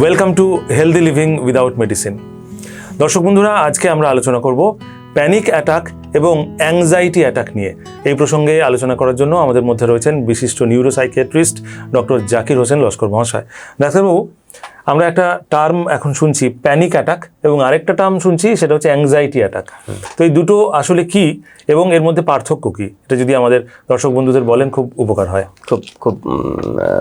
Welcome to healthy living without medicine দর্শক বন্ধুরা, আজকে আমরা আলোচনা করব প্যানিক অ্যাটাক এবং অ্যাংজাইটি অ্যাটাক নিয়ে। এই প্রসঙ্গে আলোচনা করার জন্য আমাদের মধ্যে রয়েছেন বিশিষ্ট নিউরোসাইকিয়াট্রিস্ট ডক্টর জাকির হোসেন লস্কর মহাশয়। ডাক্তারবাবু আমরা একটা টার্ম এখন শুনছি প্যানিক অ্যাটাক এবং আরেকটা টার্ম শুনছি সেটা হচ্ছে অ্যাংজাইটি অ্যাটাক তো এই দুটো আসলে কি এবং এর মধ্যে পার্থক্য কি? এটা যদি আমাদের দর্শক বন্ধুদের বলেন খুব উপকার হয়। খুব খুব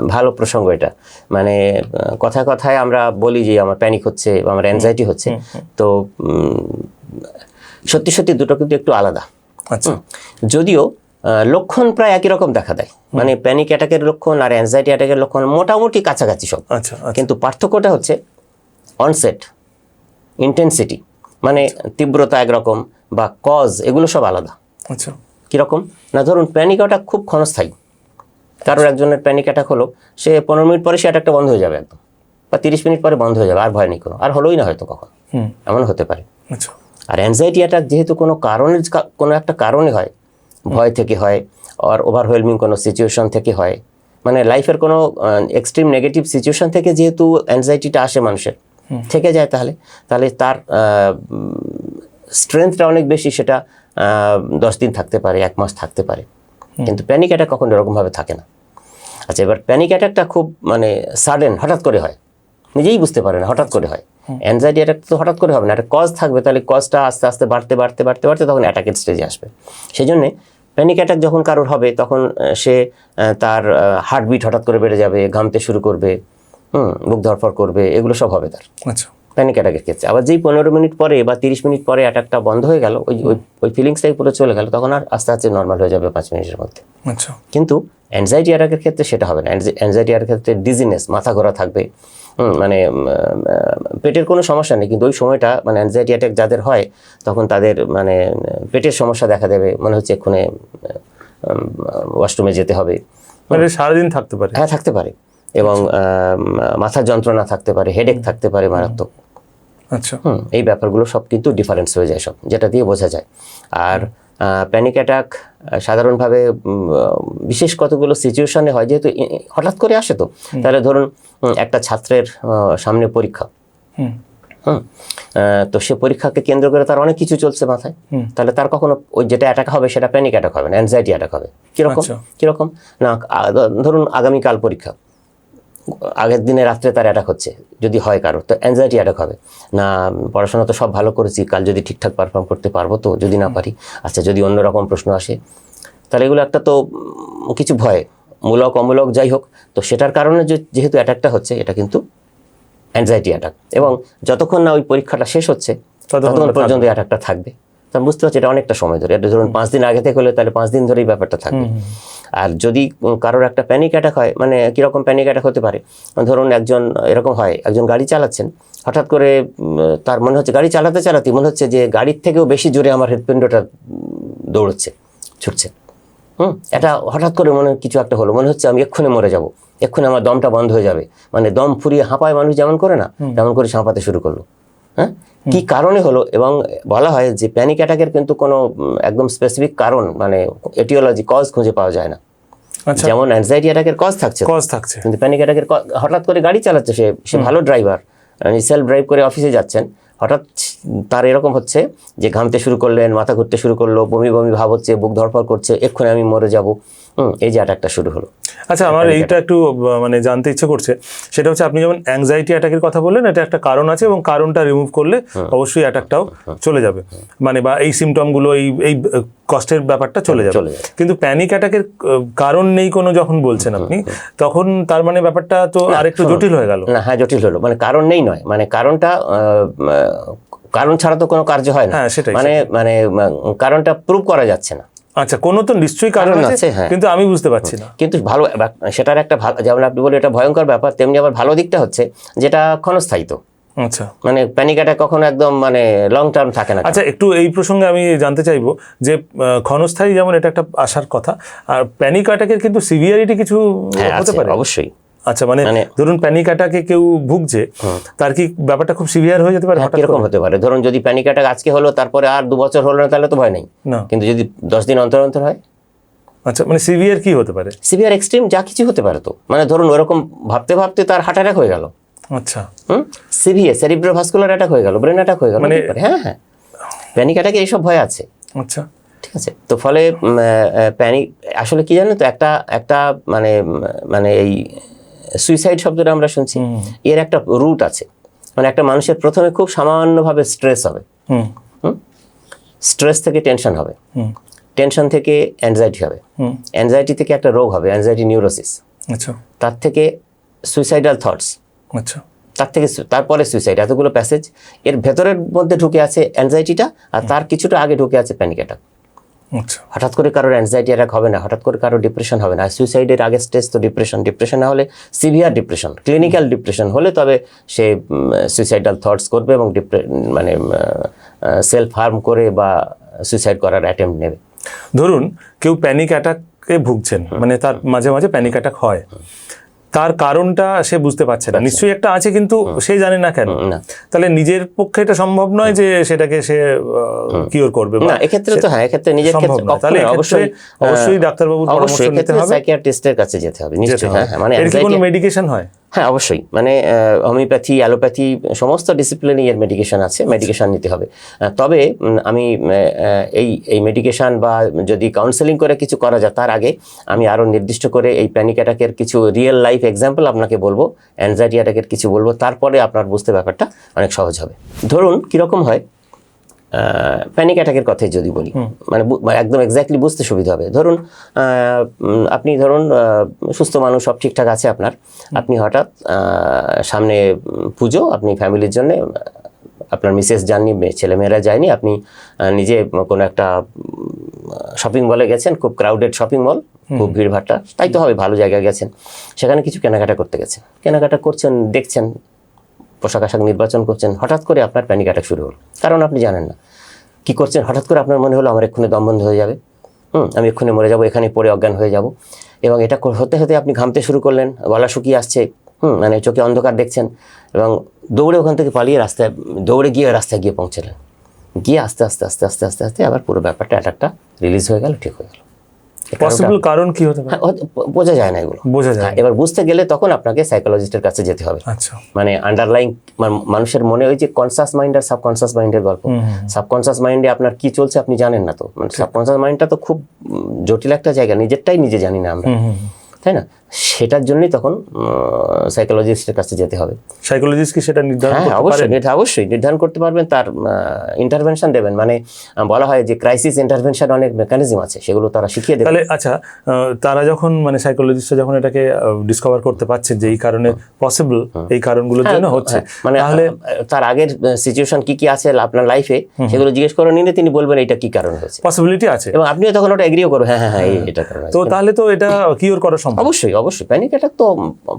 ভালো প্রসঙ্গ এটা। মানে আহ, কথায় কথায় আমরা বলি যে আমার প্যানিক হচ্ছে বা আমার অ্যাংজাইটি হচ্ছে। তো সত্যি সত্যি দুটো কিন্তু একটু আলাদা। আচ্ছা। যদিও লক্ষণ প্রায় একই রকম দেখা দেয়। মানে প্যানিক অ্যাটাকের লক্ষণ আর অ্যাংজাইটি অ্যাটাকের লক্ষণ মোটামুটি কাছাকাছি সব। আচ্ছা আচ্ছা। কিন্তু পার্থক্যটা হচ্ছে অনসেট ইন্টেন্সিটি মানে তীব্রতা একরকম বা কজ এগুলো সব আলাদা। আচ্ছা। কীরকম? না ধরুন প্যানিক অ্যাটাক খুব ক্ষণস্থায়ী। কারোর একজনের প্যানিক অ্যাটাক হলো সে পনেরো মিনিট পরে সে অ্যাটাকটা বন্ধ হয়ে যাবে একদম। বা তিরিশ মিনিট পরে বন্ধ হয়ে যাবে আর ভয় নেই কোনো। আর হলোই না হয়তো কখন। এমন হতে পারে। আচ্ছা। আর অ্যাংজাইটি অ্যাটাক যেহেতু কোনো কারণের কোনো একটা কারণে হয় ভয় থেকে হয় আর ওভারওয়েলমিং কোনো সিচুয়েশন থেকে হয়। মানে লাইফের কোনো এক্সট্রিম নেগেটিভ সিচুয়েশন থেকে যেহেতু অ্যাংজাইটিটা আসে মানুষের থেকে যায় তাহলে তাহলে তার স্ট্রেংথটা অনেক বেশি সেটা দশ দিন থাকতে পারে এক মাস থাকতে পারে। কিন্তু প্যানিক অ্যাটাক কখনো এরকমভাবে থাকে না। আচ্ছা এবার প্যানিক অ্যাটাকটা খুব মানে সাডেন হঠাৎ করে হয়। নিজেই বুঝতে পারে না হঠাৎ করে হয়। অ্যাংজাইটি অ্যাটাক তো হঠাৎ করে হবে না একটা কজ থাকবে তাহলে কজটা আস্তে আস্তে বাড়তে বাড়তে বাড়তে বাড়তে তখন অ্যাটাকের স্টেজে আসবে। সেই জন্যে প্যানিক অ্যাটাক যখন কারোর হবে তখন সে তার হার্টবিট হঠাৎ করে বেড়ে যাবে ঘামতে শুরু করবে হুম বুক ধরফর করবে এগুলো সব হবে তার। আচ্ছা। প্যানিক অ্যাটাকের ক্ষেত্রে। আবার যেই পনেরো মিনিট পরে বা তিরিশ মিনিট পরে অ্যাটাকটা বন্ধ হয়ে গেল ওই ওই ওই ফিলিংসটাই পুরো চলে গেল তখন আর আস্তে আস্তে নর্মাল হয়ে যাবে পাঁচ মিনিটের মধ্যে। আচ্ছা। কিন্তু অ্যাংজাইটি অ্যাটাকের ক্ষেত্রে সেটা হবে না। অ্যাংজাইটি অ্যাটাকের ক্ষেত্রে ডিজিনেস মাথা ঘোরা থাকবে মানে পেটের কোনো সমস্যা নেই কিন্তু ওই সময়টা মানে অ্যাংজাইটি অ্যাটাক যাদের হয় তখন তাদের মানে পেটের সমস্যা দেখা দেবে মনে হচ্ছে এক্ষুনি ওয়াশরুমে যেতে হবে। মানে সারাদিন থাকতে পারে। হ্যাঁ থাকতে পারে। এবং মাথার যন্ত্রণা থাকতে পারে হেডেক থাকতে পারে মারাত্মক। আচ্ছা। হুম এই ব্যাপারগুলো সব কিন্তু ডিফারেন্স হয়ে যায় সব যেটা দিয়ে বোঝা যায়। আর প্যানিক অ্যাটাক সাধারণভাবে বিশেষ কতগুলো সিচুয়েশনে হয় যেহেতু হঠাৎ করে আসে তো। তাহলে ধরুন একটা ছাত্রের সামনে পরীক্ষা। হুম। হুম। তো সে পরীক্ষাকে কেন্দ্র করে তার অনেক কিছু চলছে মাথায়। তাহলে তার কখনো ওই যেটা অ্যাটাক হবে সেটা প্যানিক অ্যাটাক হবে না অ্যাংজাইটি অ্যাটাক হবে। কীরকম? আচ্ছা। কীরকম? না ধরুন আগামীকাল পরীক্ষা। আগের দিনে রাত্রে তার অ্যাটাক হচ্ছে যদি হয় কারও তো অ্যাংজাইটি অ্যাটাক হবে। না পড়াশোনা তো সব ভালো করেছি কাল যদি ঠিকঠাক পারফর্ম করতে পারব তো যদি না পারি আচ্ছা যদি অন্যরকম প্রশ্ন আসে তাহলে এগুলো একটা তো কিছু ভয় মূলক অমূলক যাই হোক। তো সেটার কারণে যে- যেহেতু অ্যাটাকটা হচ্ছে এটা কিন্তু অ্যাংজাইটি অ্যাটাক এবং যতক্ষণ না ওই পরীক্ষাটা শেষ হচ্ছে ততক্ষণ ততক্ষণ পর্যন্ত অ্যাটাকটা থাকবে। তা বুঝতে পারছি এটা অনেকটা সময় ধরে এটা ধরুন পাঁচ দিন আগে থেকে হলে তাহলে পাঁচ দিন ধরেই ব্যাপারটা থাকবে। আর যদি কারোর একটা প্যানিক অ্যাটাক হয় মানে কীরকম প্যানিক অ্যাটাক হতে পারে? ধরুন একজন এরকম হয় একজন গাড়ি চালাচ্ছেন হঠাৎ করে তার মনে হচ্ছে গাড়ি চালাতে চালাতে মনে হচ্ছে যে গাড়ির থেকেও বেশি জোরে আমার হৃৎপিণ্ডটা দৌড়চ্ছে ছুটছে। হুম? এটা হঠাৎ করে মনে কিছু একটা হলো মনে হচ্ছে আমি এক্ষুনি মরে যাব এক্ষুনি আমার দমটা বন্ধ হয়ে যাবে। মানে দম ফুরিয়ে হাঁপায় মানুষ যেমন করে না তেমন করে সে হাঁপাতে শুরু করল। হ্যাঁ? কি কারণে হলো? এবং বলা হয় যে প্যানিক অ্যাটাকের কিন্তু কোনো একদম স্পেসিফিক কারণ মানে এটিওলজি কজ খুঁজে পাওয়া যায় না। আচ্ছা। যেমন অ্যাংজাইটি অ্যাটাকের কজ থাকছে। কজ থাকছে। কিন্তু প্যানিক অ্যাটাকের হঠাৎ করে গাড়ি চালাচ্ছে সে সে ভালো ড্রাইভার সেলফ ড্রাইভ করে অফিসে যাচ্ছেন হঠাৎ তার এরকম হচ্ছে যে ঘামতে শুরু করলেন মাথা ঘুরতে শুরু করল বমি বমি ভাব হচ্ছে বুক ধরফর করছে এক্ষুনি আমি মরে যাব। এই যে অ্যাটাকটা শুরু হলো। আচ্ছা আমার এইটা একটু মানে জানতে ইচ্ছে করছে। সেটা হচ্ছে আপনি যেমন অ্যাংজাইটি অ্যাটাকের কথা বললেন এটা একটা কারণ আছে এবং কারণটা রিমুভ করলে অবশ্যই অ্যাটাকটাও চলে যাবে। মানে বা এই সিমটমগুলো এই এই কষ্টের ব্যাপারটা চলে যাবে। কিন্তু প্যানিক অ্যাটাকের কারণ নেই কোনো যখন বলছেন আপনি তখন তার মানে ব্যাপারটা তো আরেকটু জটিল হয়ে গেল। না হ্যাঁ জটিল হলো। মানে কারণ নেই নয়। মানে কারণটা কারণ ছাড়া তো কোনো কার্য হয় না। হ্যাঁ, মানে মানে কারণটা প্রুভ করা যাচ্ছে না। আচ্ছা কোনো তো নিশ্চয়ই কারণ আছে, হ্যাঁ। কিন্তু আমি বুঝতে পারছি না। কিন্তু ভালো সেটার একটা ভালো যেমন আপনি বলে এটা ভয়ঙ্কর ব্যাপার তেমনি আবার ভালো দিকটা হচ্ছে যেটা ক্ষণস্থায়ী তো আচ্ছা। মানে প্যানিক অ্যাটাক কখনো একদম মানে লং টার্ম থাকে না। আচ্ছা একটু এই প্রসঙ্গে আমি জানতে চাইব যে ক্ষণস্থায়ী যেমন এটা একটা আসার কথা আর প্যানিক অ্যাটাকের কিন্তু সিভিয়ারিটি কিছু হ্যাঁ হতে পারে? অবশ্যই। আচ্ছা মানে মানে- ধরুন প্যানিক অ্যাটাকে কেউ ভুগছে তার কি ব্যাপারটা খুব সিভিয়ার হয়ে যেতে পারে হ্যাঁ, হঠাৎ কীরকম হতে পারে? ধরুন যদি প্যানিক অ্যাটাক আজকে হলো তারপরে আর দু বছর হলো না তাহলে তো ভয় নেই। কিন্তু যদি দশ দিন অন্তর অন্তর হয়? আচ্ছা মানে সিভিয়ার কি হতে পারে? সিভিয়ার এক্সট্রিম যা কিছু হতে পারে তো। মানে ধরুন ওরকম ভাবতে ভাবতে তার হার্ট অ্যাটাক হয়ে গেল। আচ্ছা। হুম? সিভিএ সেরিব্রোভাস্কুলার অ্যাটাক হয়ে গেল ব্রেন অ্যাটাক হয়ে গেল মানে- হ্যাঁ হ্যাঁ। প্যানিক অ্যাটাকে এইসব ভয় আছে। আচ্ছা। ঠিক আছে? তো ফলে প্যানিক আসলে কি জানেন তো একটা একটা মানে মানে এই সুইসাইড শব্দটা আমরা শুনছি। এর একটা রুট আছে। মানে একটা মানুষের প্রথমে খুব সামান্যভাবে স্ট্রেস হবে। হুম। স্ট্রেস থেকে টেনশন হবে। হুম। টেনশন থেকে অ্যাংজাইটি হবে। হুম। অ্যাংজাইটি থেকে একটা রোগ হবে অ্যাংজাইটি নিউরোসিস আচ্ছা। তার থেকে সুইসাইডাল থটস আচ্ছা। তার থেকে তারপরে সুইসাইড এতগুলো প্যাসেজ এর ভেতরের মধ্যে ঢুকে আছে অ্যাংজাইটিটা আর তার কিছুটা আগে ঢুকে আছে প্যানিক অ্যাটাক হঠাৎ করে কারোর অ্যাংজাইটি অ্যাটাক হবে না হঠাৎ করে কারোর ডিপ্রেশন হবে না। সুইসাইডের আগের স্টেজ তো ডিপ্রেশন ডিপ্রেশন না হলে সিভিয়ার ডিপ্রেশন ক্লিনিক্যাল ডিপ্রেশন হলে তবে সে সুইসাইডাল থটস করবে এবং ডিপ্রে- মানে সেলফ হার্ম করে বা সুইসাইড করার অ্যাটেম্প নেবে। ধরুন কেউ প্যানিক অ্যাটাকে ভুগছেন মানে তার মাঝে মাঝে প্যানিক অ্যাটাক হয়। তার কারণটা সে বুঝতে পারছে না। নিশ্চয়ই একটা আছে কিন্তু সে জানে না কেন। তাহলে নিজের পক্ষে এটা সম্ভব নয় যে সেটাকে সে কিওর করবে না এক্ষেত্রে তো হ্যাঁ এক্ষেত্রে নিজের ক্ষেত্রে। তাহলে অবশ্যই অবশ্যই ডাক্তারবাবুর পরামর্শ নিতে হবে। সাইকিয়াট্রিস্টের কাছে যেতে হবে নিশ্চয়ই হ্যাঁ হ্যাঁ মানে এর কি কোনো মেডিকেশন হয়? হ্যাঁ অবশ্যই মানে হোমিওপ্যাথি অ্যালোপ্যাথি সমস্ত ডিসিপ্লিনই এর মেডিকেশন আছে মেডিকেশন নিতে হবে। তবে আমি এই এই মেডিকেশন বা যদি কাউন্সেলিং করে কিছু করা যায় তার আগে আমি আরও নির্দিষ্ট করে এই প্যানিক অ্যাটাকের কিছু রিয়েল লাইফ এক্সাম্পল আপনাকে বলব অ্যাংজাইটি অ্যাটাকের কিছু বলব তারপরে আপনার বুঝতে ব্যাপারটা অনেক সহজ হবে। ধরুন কীরকম হয় প্যানিক অ্যাটাকের কথাই যদি বলি মানে মানে একদম এক্স্যাক্টলি বুঝতে সুবিধা হবে। ধরুন আপনি ধরুন সুস্থ মানুষ সব ঠিকঠাক আছে আপনার আপনি হঠাৎ সামনে পুজো আপনি ফ্যামিলির জন্য আপনার মিসেস যাননি মেয়ে- ছেলেমেয়েরা যায়নি আপনি নিজে কোনো একটা শপিং মলে গেছেন খুব ক্রাউডেড শপিং মল খুব ভিড়ভাট্টা তাই তো হবে, ভালো জায়গায় গেছেন। সেখানে কিছু কেনাকাটা করতে গেছেন। কেনাকাটা করছেন, দেখছেন, পোশাক আশাক নির্বাচন করছেন, হঠাৎ করে আপনার প্যানিক অ্যাটাক শুরু হলো। কারণ আপনি জানেন না। কি করছেন? হঠাৎ করে আপনার মনে হলো, আমার এক্ষুনি দম বন্ধ হয়ে যাবে। হুম, আমি এক্ষুনি মরে যাব এখানে পড়ে অজ্ঞান হয়ে যাব। এবং এটা হতে হতে আপনি ঘামতে শুরু করলেন, গলা শুকিয়ে আসছে। হুম মানে চোখে অন্ধকার দেখছেন। এবং দৌড়ে ওখান থেকে পালিয়ে রাস্তায়, দৌড়ে গিয়ে রাস্তায় গিয়ে পৌঁছলেন। গিয়ে আস্তে আস্তে আস্তে আস্তে আস্তে আস্তে আবার পুরো ব্যাপারটা অ্যাটাকটা রিলিজ হয়ে গেল, ঠিক হয়ে গেল। পসিবল কারণ কি হতে পারে? হ্যাঁ, বোঝা যায় না এগুলো। বোঝা যায় হ্যাঁ, এবার বুঝতে গেলে তখন আপনাকে সাইকোলজিস্টের কাছে যেতে হবে। আচ্ছা। মানে আন্ডারলাইং মানুষের মনে ওই যে কনসাস মাইন্ড আর সাবকনসাস মাইন্ডের গল্প। সাবকনসাস মাইন্ডে আপনার কি চলছে আপনি জানেন না তো। মানে সাবকনসাস মাইন্ডটা তো খুব জটিল একটা জায়গা নিজেরটাই নিজে জানি না আমরা। তাই না? সেটার জন্যই তখন সাইকোলজিস্টের কাছে যেতে হবে। সাইকোলজিস্ট কি সেটা নির্ধারণ হ্যাঁ অবশ্যই এটা অবশ্যই নির্ধারণ করতে পারবেন তার ইন্টারভেনশন দেবেন। মানে বলা হয় যে ক্রাইসিস ইন্টারভেনশন অনেক মেকানিজম আছে সেগুলো তারা শিখিয়ে দেবে তাহলে আচ্ছা তারা যখন মানে সাইকোলজিস্টরা যখন এটাকে ডিসকভার করতে পারছে যে এই কারণে পসিবল এই কারণগুলোর জন্য হচ্ছে হ্যাঁ, মানে তাহলে তার আগের সিচুয়েশন কি কি আছে আপনার লাইফে সেগুলো জিজ্ঞেস করে নিলে তিনি বলবেন এটা কি কারণ হয়েছে। পসিবিলিটি আছে। এবং আপনিও তখন ওটা এগ্রিও করবেন হ্যাঁ হ্যাঁ হ্যাঁ এটা কারণ তো তাহলে তো এটা কিওর করা সম্ভব। অবশ্যই অবশ্যই। প্যানিক অ্যাটাক তো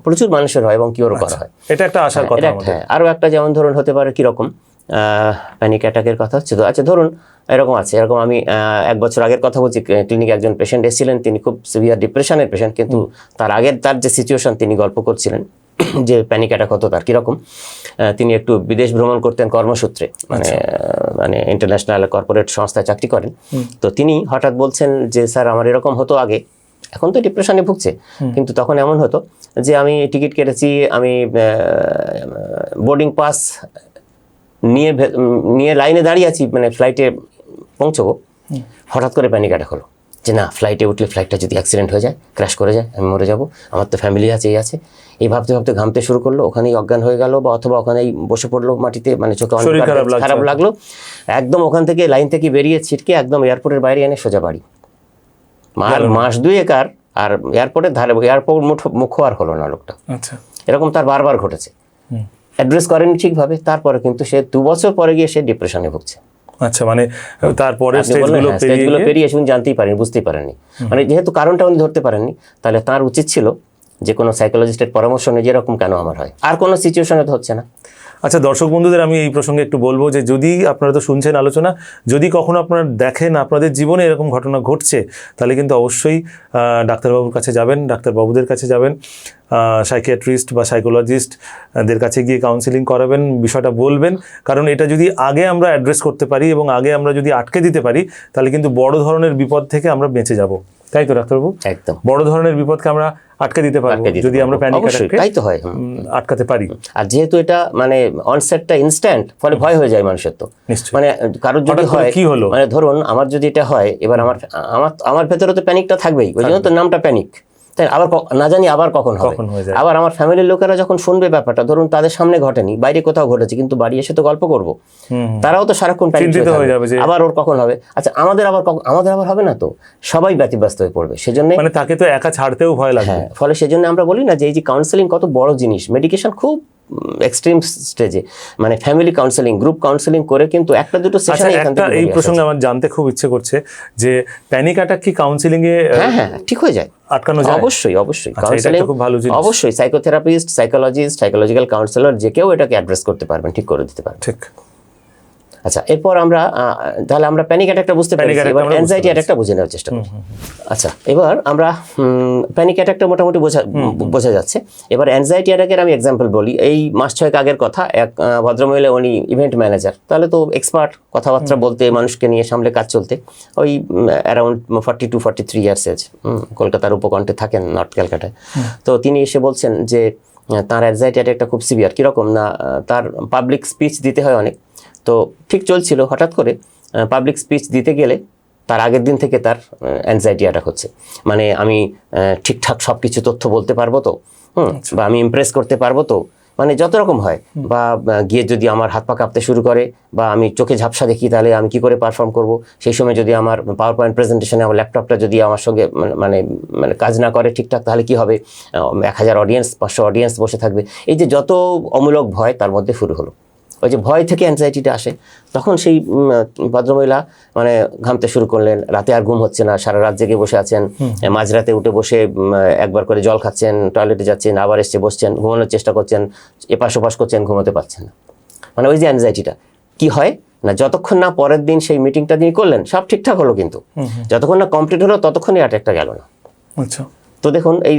প্রচুর মানুষের হয় এবং কিওর করা হয়। এটা একটা আশার কথা হ্যাঁ আরও একটা যেমন ধরুন হতে পারে কীরকম প্যানিক অ্যাটাকের কথা হচ্ছে তো। আচ্ছা ধরুন এরকম আছে এরকম আমি এক বছর আগের কথা বলছি ক্লিনিকে একজন পেশেন্ট এসেছিলেন তিনি খুব সিভিয়ার ডিপ্রেশনের পেশেন্ট কিন্তু তার আগের তার যে সিচুয়েশন তিনি গল্প করছিলেন যে প্যানিক অ্যাটাক হতো তার কীরকম তিনি একটু বিদেশ ভ্রমণ করতেন কর্মসূত্রে মানে মানে ইন্টারন্যাশনাল কর্পোরেট সংস্থায় চাকরি করেন। তো তিনি হঠাৎ বলছেন যে স্যার আমার এরকম হতো আগে এখন তো ডিপ্রেশনে ভুগছে। কিন্তু তখন এমন হতো যে আমি টিকিট কেটেছি আমি বোর্ডিং পাস নিয়ে নিয়ে লাইনে দাঁড়িয়ে আছি মানে ফ্লাইটে পৌঁছবো। হঠাৎ করে প্যানিক অ্যাটাক হলো। যে না ফ্লাইটে উঠলে ফ্লাইটটা যদি অ্যাক্সিডেন্ট হয়ে যায় ক্র্যাশ করে যায় আমি মরে যাব। আমার তো ফ্যামিলি আছে এই আছে। এই ভাবতে ভাবতে ঘামতে শুরু করল ওখানেই অজ্ঞান হয়ে গেল বা অথবা ওখানেই বসে পড়ল মাটিতে মানে চোখে খারাপ খারাপ লাগল। একদম ওখান থেকে লাইন থেকে বেরিয়ে ছিটকে একদম এয়ারপোর্টের বাইরে এনে সোজা বাড়ি। আর মাস দুয়েক আর আর এয়ারপোর্টের ধারে এয়ারপোর্ট মুঠো মুখ আর হলো না লোকটা। আচ্ছা। এরকম তার বারবার ঘটেছে। অ্যাড্রেস করেনি ঠিকভাবে তারপরে কিন্তু সে দু বছর পরে গিয়ে সে ডিপ্রেশনে ভুগছে। আচ্ছা মানে তারপরে স্টেজগুলো স্টেজগুলো পেরিয়ে শুনে জানতেই পারেনি বুঝতেই পারেননি। মানে যেহেতু কারণটা উনি ধরতে পারেননি তাহলে তার উচিত ছিল যে কোনো সাইকোলজিস্টের পরামর্শ নিয়ে যেরকম কেন আমার হয়। আর কোনো সিচুয়েশনে তো হচ্ছে না। আচ্ছা দর্শক বন্ধুদের, আমি এই প্রসঙ্গে একটু বলব যে যদি আপনারা তো শুনছেন আলোচনা, যদি কখনো আপনারা দেখেন আপনাদের জীবনে এরকম ঘটনা ঘটছে, তাহলে কিন্তু অবশ্যই ডাক্তারবাবুর কাছে যাবেন, ডাক্তারবাবুদের কাছে যাবেন সাইকিয়াট্রিস্ট বা সাইকোলজিস্টদের কাছে গিয়ে কাউন্সিলিং করাবেন, বিষয়টা বলবেন। কারণ এটা যদি আগে আমরা অ্যাড্রেস করতে পারি এবং আগে আমরা যদি আটকে দিতে পারি, তাহলে কিন্তু বড় ধরনের বিপদ থেকে আমরা বেঁচে যাব। তাই তো ডাক্তারবাবু? একদম। বড় ধরনের বিপদকে আমরা আটকে দিতে পারব যদি আমরা প্যানিক অ্যাটাক তাই তো হয়। আটকাতে পারি। আর যেহেতু এটা মানে অনসেটটা ইনস্ট্যান্ট ফলে ভয় হয়ে যায় মানুষের তো। মানে কারোর যদি হয় কি হলো? মানে ধরুন আমার যদি এটা হয় এবার আমার আমার আমার ভেতরে তো প্যানিকটা থাকবেই। ওই জন্য তো নামটা প্যানিক তাই আবার না জানি আবার কখন হবে। কখন হয়ে যায় আবার আমার ফ্যামিলির লোকেরা যখন শুনবে ব্যাপারটা ধরুন তাদের সামনে ঘটেনি বাইরে কোথাও ঘটেছে কিন্তু বাড়ি এসে তো গল্প করব। তারাও তো সারাক্ষণ চিন্তিত হয়ে যাবে। যে- আবার ওর কখন হবে? আচ্ছা আমাদের আবার আমাদের আবার হবে না তো? সবাই ব্যতিব্যস্ত হয়ে পড়বে সেজন্য মানে তাকে তো একা ছাড়তেও ভয় লাগবে। হ্যাঁ ফলে সেজন্য আমরা বলি না যে এই যে কাউন্সেলিং কত বড় জিনিস। মেডিকেশন খুব এক্সট্রিম স্টেজে মানে ফ্যামিলি কাউন্সেলিং গ্রুপ কাউন্সেলিং করে কিন্তু একটা দুটো আচ্ছা সেশন একটা এই প্রসঙ্গে আমার জানতে খুব ইচ্ছে করছে যে প্যানিক অ্যাটাক কি কাউন্সেলিং এ হ্যাঁ হ্যাঁ ঠিক হয়ে যায়। আটকানো যায়? অবশ্যই অবশ্যই। আচ্ছা, কাউন্সেলিং খুব ভালো জিনিস। অবশ্যই সাইকোথেরাপিস্ট সাইকোলজিস্ট সাইকোলজিক্যাল কাউন্সেলর যে কেউ এটাকে অ্যাড্রেস করতে পারবেন ঠিক করে দিতে পারবেন। ঠিক। আচ্ছা এরপর আমরা তাহলে আমরা প্যানিক অ্যাটাকটা বুঝতে পারি এবার অ্যাংজাইটি অ্যাটাকটা বুঝে নেওয়ার চেষ্টা করি আচ্ছা এবার আমরা প্যানিক অ্যাটাকটা মোটামুটি বোঝা বোঝা যাচ্ছে। এবার অ্যাংজাইটি অ্যাটাকের আমি এক্সাম্পল বলি। এই মাস ছয়েক আগের কথা এক ভদ্রমহিলা উনি ইভেন্ট ম্যানেজার তাহলে তো এক্সপার্ট কথাবার্তা বলতে মানুষকে নিয়ে সামলে কাজ চলতে। ওই around forty two forty three years age কলকাতার উপকণ্ঠে থাকেন নর্থ ক্যালকাটায়। তো তিনি এসে বলছেন যে তার অ্যাংজাইটি অ্যাটাকটা খুব সিভিয়ার কীরকম? না তার পাবলিক স্পিচ দিতে হয় অনেক। তো ঠিক চলছিল। হঠাৎ করে পাবলিক স্পিচ দিতে গেলে তার আগের দিন থেকে তার অ্যাংজাইটি অ্যাটাক হচ্ছে। মানে আমি ঠিকঠাক সব কিছু তথ্য বলতে পারব তো? হুম বা আমি ইমপ্রেস করতে পারব তো? মানে যত রকম হয়। বা গিয়ে যদি আমার হাত পা কাঁপতে শুরু করে বা আমি চোখে ঝাপসা দেখি তাহলে আমি কি করে পারফর্ম করব? সেই সময় যদি আমার পাওয়ার পয়েন্ট প্রেজেন্টেশনে আমার ল্যাপটপটা যদি আমার সঙ্গে মানে- মানে মানে কাজ না করে ঠিকঠাক তাহলে কি হবে? এক হাজার অডিয়েন্স পাঁচশো অডিয়েন্স বসে থাকবে। এই যে যত অমূলক ভয় তার মধ্যে শুরু হলো। ওই যে ভয় থেকে অ্যাংজাইটিটা আসে তখন সেই ভদ্রমহিলা মানে ঘামতে শুরু করলেন। রাতে আর ঘুম হচ্ছে না সারা রাত জেগে বসে আছেন। মাঝরাতে উঠে বসে একবার করে জল খাচ্ছেন টয়লেটে যাচ্ছেন আবার এসে বসছেন ঘুমানোর চেষ্টা করছেন এপাশ ওপাশ করছেন ঘুমোতে পারছেন না। মানে ওই যে অ্যাংজাইটিটা কি হয় না যতক্ষণ না পরের দিন সেই মিটিংটা তিনি করলেন সব ঠিকঠাক হলো কিন্তু। যতক্ষণ না কমপ্লিট হলো ততক্ষণই অ্যাটাকটা গেল না। আচ্ছা। তো দেখুন এই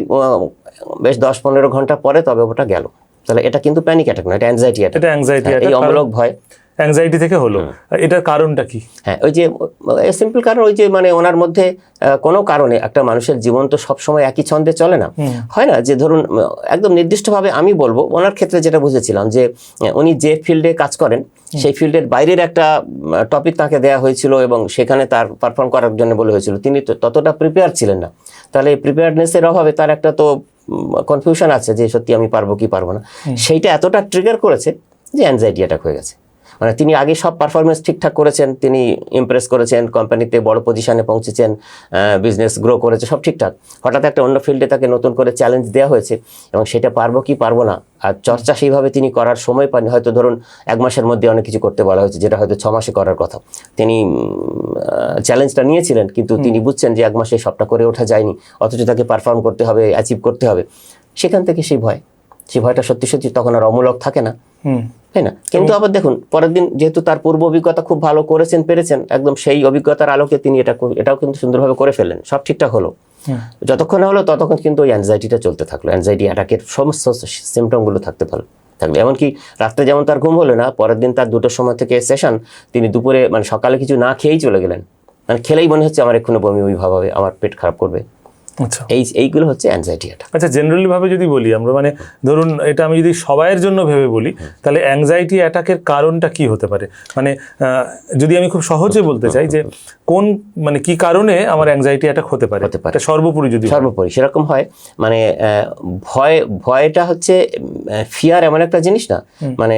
বেশ দশ পনেরো ঘণ্টা পরে তবে ওটা গেল। তাহলে এটা কিন্তু প্যানিক অ্যাটাক না এটা অ্যাংজাইটি অ্যাটাক এটা অ্যাংজাইটি এই অমূলক ভয়। অ্যাংজাইটি থেকে হলো। এটার কারণটা কি? হ্যাঁ ওই যে সিম্পল কারণ ওই যে মানে ওনার মধ্যে কোনো কারণে একটা মানুষের জীবন তো সবসময় একই ছন্দে চলে না। হয় না যে ধরুন একদম নির্দিষ্টভাবে আমি বলব ওনার ক্ষেত্রে যেটা বুঝেছিলাম যে উনি যে ফিল্ডে কাজ করেন সেই ফিল্ডের বাইরের একটা টপিক তাকে দেওয়া হয়েছিল এবং সেখানে তার পারফর্ম করার জন্য বলে হয়েছিল। তিনি তো ততটা প্রিপেয়ার ছিলেন না। তাহলে প্রিপেয়ারনেসের অভাবে তার একটা তো কনফিউশন আছে যে সত্যি আমি পারব কি পারব না। সেইটা এতটা ট্রিগার করেছে যে অ্যাংজাইটি অ্যাটাক হয়ে গেছে। মানে তিনি আগে সব পারফরমেন্স ঠিকঠাক করেছেন তিনি ইমপ্রেস করেছেন কোম্পানিতে বড় পজিশনে পৌঁছেছেন বিজনেস গ্রো করেছে সব ঠিকঠাক। হঠাৎ একটা অন্য ফিল্ডে তাকে নতুন করে চ্যালেঞ্জ দেওয়া হয়েছে এবং সেটা পারব কি পারব না? আর চর্চা সেইভাবে তিনি করার সময় পাননি। হয়তো ধরুন এক মাসের মধ্যে অনেক কিছু করতে বলা হয়েছে যেটা হয়তো ছ মাসে করার কথা। তিনি চ্যালেঞ্জটা নিয়েছিলেন কিন্তু তিনি বুঝছেন যে এক মাসে সবটা করে ওঠা যায়নি অথচ তাকে পারফর্ম করতে হবে অ্যাচিভ করতে হবে। সেখান থেকে সেই ভয় সেই ভয়টা সত্যি সত্যি তখন আর অমূলক থাকে না। তাই না? কিন্তু আবার দেখুন পরের দিন যেহেতু তার পূর্ব অভিজ্ঞতা খুব ভালো করেছেন পেরেছেন একদম সেই অভিজ্ঞতার আলোকে তিনি এটা এটাও কিন্তু সুন্দরভাবে করে ফেললেন। সব ঠিকঠাক হলো। যতক্ষণ না হলো ততক্ষণ কিন্তু ওই অ্যাংজাইটিটা চলতে থাকল। অ্যাংজাইটি অ্যাটাকের সমস্ত সিমটমগুলো থাকতে পারল থাকল। এমনকি রাত্রে যেমন তার ঘুম হলো না পরের দিন তার দুটোর সময় থেকে সেশন তিনি দুপুরে মানে সকালে কিছু না খেয়েই চলে গেলেন। মানে খেলেই মনে হচ্ছে আমার এক্ষুনি বমি বমি ভাব হবে আমার পেট খারাপ করবে। এই এইগুলো হচ্ছে অ্যাংজাইটি অ্যাটাক আচ্ছা জেনারেলি ভাবে যদি বলি আমরা মানে ধরুন এটা আমি যদি সবাইয়ের জন্য ভেবে বলি তাহলে অ্যাংজাইটি অ্যাটাকের কারণটা কি হতে পারে? মানে যদি আমি খুব সহজে বলতে চাই যে কোন মানে কি কারণে আমার অ্যাংজাইটি অ্যাটাক হতে পারে? হতে পারে। এটা সর্বোপরি যদি সর্বোপরি সেরকম হয় মানে ভয় ভয়টা হচ্ছে ফিয়ার এমন একটা জিনিস না? মানে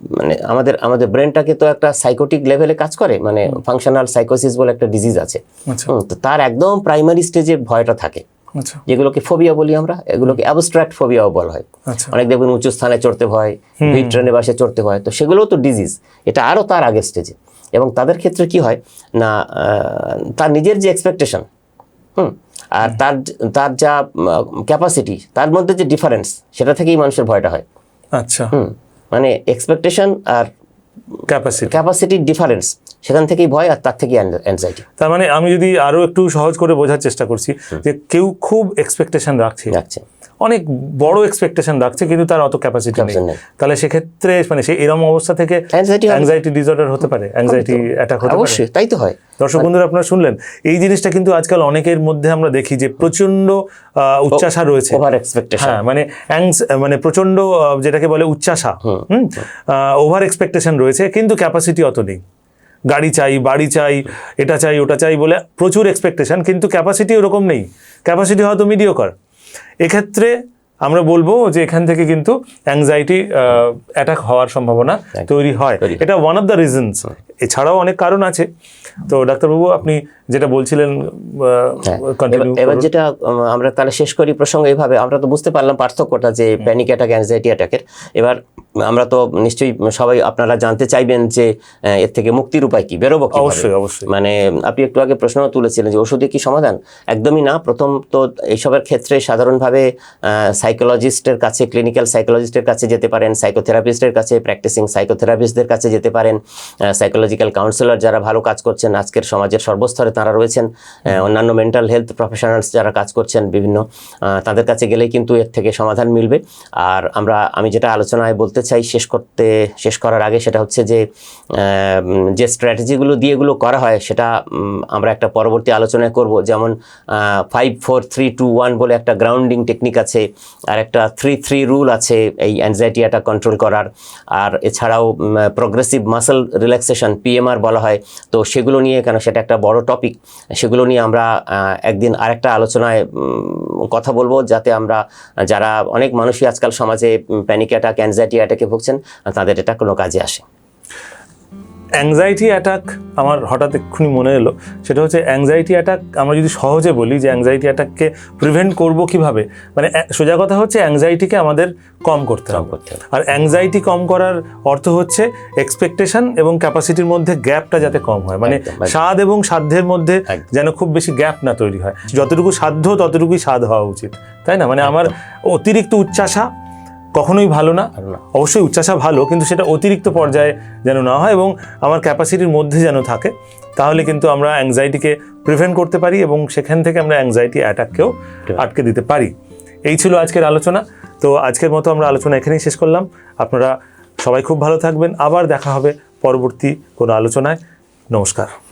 মানে আমাদের আমাদের ব্রেনটাকে তো একটা সাইকোটিক লেভেলে কাজ করে মানে ফাংশনাল সাইকোসিস বলে একটা ডিজিজ আছে। আচ্ছা। তো তার একদম প্রাইমারি স্টেজে ভয়টা থাকে। আচ্ছা। যেগুলোকে ফোবিয়া বলি আমরা এগুলোকে অ্যাবস্ট্রাক্ট ফোবিয়াও বলা হয়। আচ্ছা। অনেক দেখবেন উঁচু স্থানে চড়তে ভয় ভিড় ট্রেনে বাসে চড়তে ভয় তো সেগুলোও তো ডিজিজ এটা আরও তার আগের স্টেজে এবং তাদের ক্ষেত্রে কি হয় না তার নিজের যে এক্সপেকটেশন হুম আর তার তার যা ক্যাপাসিটি তার মধ্যে যে ডিফারেন্স সেটা থেকেই মানুষের ভয়টা হয়। আচ্ছা। হুম মানে এক্সপেকটেশন আর ক্যাপাসিটি ক্যাপাসিটির ডিফারেন্স সেখান থেকেই ভয় আর তার থেকেই অ্যাংজাইটি তার মানে আমি যদি আরও একটু সহজ করে বোঝার চেষ্টা করছি যে কেউ খুব এক্সপেকটেশন রাখছে। রাখছে। অনেক বড় এক্সপেকটেশন রাখছে কিন্তু তার অত ক্যাপাসিটি নেই। তাহলে সেক্ষেত্রে মানে সে এরম অবস্থা থেকে। অ্যাংজাইটি ডিসঅর্ডার হতে পারে অ্যাংজাইটি অ্যাটাক হতে পারে। অবশ্যই তাই তো হয়। দর্শক বন্ধুরা আপনারা শুনলেন এই জিনিসটা কিন্তু আজকাল অনেকের মধ্যে আমরা দেখি যে প্রচণ্ড উচ্চাসা রয়েছে। ওভার এক্সপেকটেশন হ্যাঁ মানে অ্যাংস- মানে প্রচণ্ড যেটাকে বলে উচ্চাসা হুম ওভার এক্সপেকটেশন রয়েছে কিন্তু ক্যাপাসিটি অত নেই। গাড়ি চাই বাড়ি চাই এটা চাই ওটা চাই বলে প্রচুর এক্সপেকটেশন কিন্তু ক্যাপাসিটি ওরকম নেই। ক্যাপাসিটি হয়তো মিডিওকার এক্ষেত্রে আমরা বলব যে এখান থেকে কিন্তু অ্যাংজাইটি অ্যাটাক হওয়ার সম্ভাবনা তৈরি হয়। এটা ওয়ান অফ দ্য রিজনস এছাড়াও অনেক কারণ আছে। তো ডাক্তারবাবু আপনি যেটা বলছিলেন হ্যাঁ। এবার- যেটা আমরা তাহলে শেষ করি প্রসঙ্গ এইভাবে। আমরা তো বুঝতে পারলাম পার্থক্যটা যে প্যানিক অ্যাটাক অ্যাংজাইটি অ্যাটাকের এবার আমরা তো নিশ্চয়ই সবাই আপনারা জানতে চাইবেন যে এর থেকে মুক্তির উপায় কি বেরোবো অবশ্যই অবশ্যই। মানে আপনি একটু আগে প্রশ্ন তুলেছিলেন যে ওষুধে কি সমাধান? একদমই না। প্রথম তো এইসবের ক্ষেত্রে সাধারণভাবে সাইকোলজিস্টের কাছে ক্লিনিক্যাল সাইকোলজিস্টের কাছে যেতে পারেন সাইকোথেরাপিস্টের কাছে প্র্যাকটিসিং সাইকোথেরাপিস্টদের কাছে যেতে পারেন সাইকোলজিক্যাল কাউন্সিলর যারা ভালো কাজ করছেন, আজকের সমাজের সর্বস্তরে তারা রয়েছেন। অন্যান্য মেন্টাল হেলথ প্রফেশনালস যারা কাজ করছেন, বিভিন্ন তাদের কাছে গেলেই কিন্তু এর থেকে সমাধান মিলবে। আর আমরা, আমি যেটা আলোচনায় বলতে চাই শেষ করতে, শেষ করার আগে সেটা হচ্ছে যে যে স্ট্র্যাটেজিগুলো দিয়ে এগুলো করা হয়, সেটা আমরা একটা পরবর্তী আলোচনায় করব। যেমন five four three two one বলে একটা গ্রাউন্ডিং টেকনিক আছে, আর একটা থ্রি থ্রি রুল আছে এই অ্যাংজাইটি কন্ট্রোল করার। আর এছাড়াও প্রোগ্রেসিভ মাসেল রিল্যাক্সেশন পিএমআর বলা হয়। তো সেগুলো নিয়ে কেন সেটা একটা বড় টপিক সেগুলো নিয়ে আমরা একদিন আরেকটা আলোচনায় কথা বলব যাতে আমরা, যারা অনেক মানুষই আজকাল সমাজে প্যানিক অ্যাটাক অ্যাংজাইটি অ্যাটাকে ভুগছেন, তাদের এটা কোনো কাজে আসে। অ্যাংজাইটি অ্যাটাক আমার হঠাৎ এক্ষুনি মনে এলো সেটা হচ্ছে অ্যাংজাইটি অ্যাটাক আমরা যদি সহজে বলি যে অ্যাংজাইটি অ্যাটাককে প্রিভেন্ট করব কীভাবে মানে সোজা কথা হচ্ছে অ্যাংজাইটিকে আমাদের কম করতে হবে। আর অ্যাংজাইটি কম করার অর্থ হচ্ছে এক্সপেকটেশন এবং ক্যাপাসিটির মধ্যে গ্যাপটা যাতে কম হয় মানে। স্বাদ এবং সাধ্যের মধ্যে যেন খুব বেশি গ্যাপ না তৈরি হয়। যতটুকু সাধ্য ততটুকুই স্বাদ হওয়া উচিত তাই না? মানে আমার অতিরিক্ত উচ্চাসা কখনোই ভালো না। অবশ্যই উচ্চাসা ভালো কিন্তু সেটা অতিরিক্ত পর্যায়ে যেন না হয় এবং আমার ক্যাপাসিটির মধ্যে যেন থাকে তাহলে কিন্তু আমরা অ্যাংজাইটিকে প্রিভেন্ট করতে পারি এবং সেখান থেকে আমরা অ্যাংজাইটি অ্যাটাককেও আটকে দিতে পারি। এই ছিল আজকের আলোচনা। তো আজকের মতো আমরা আলোচনা এখানেই শেষ করলাম। আপনারা সবাই খুব ভালো থাকবেন। আবার দেখা হবে পরবর্তী কোনো আলোচনায়। নমস্কার।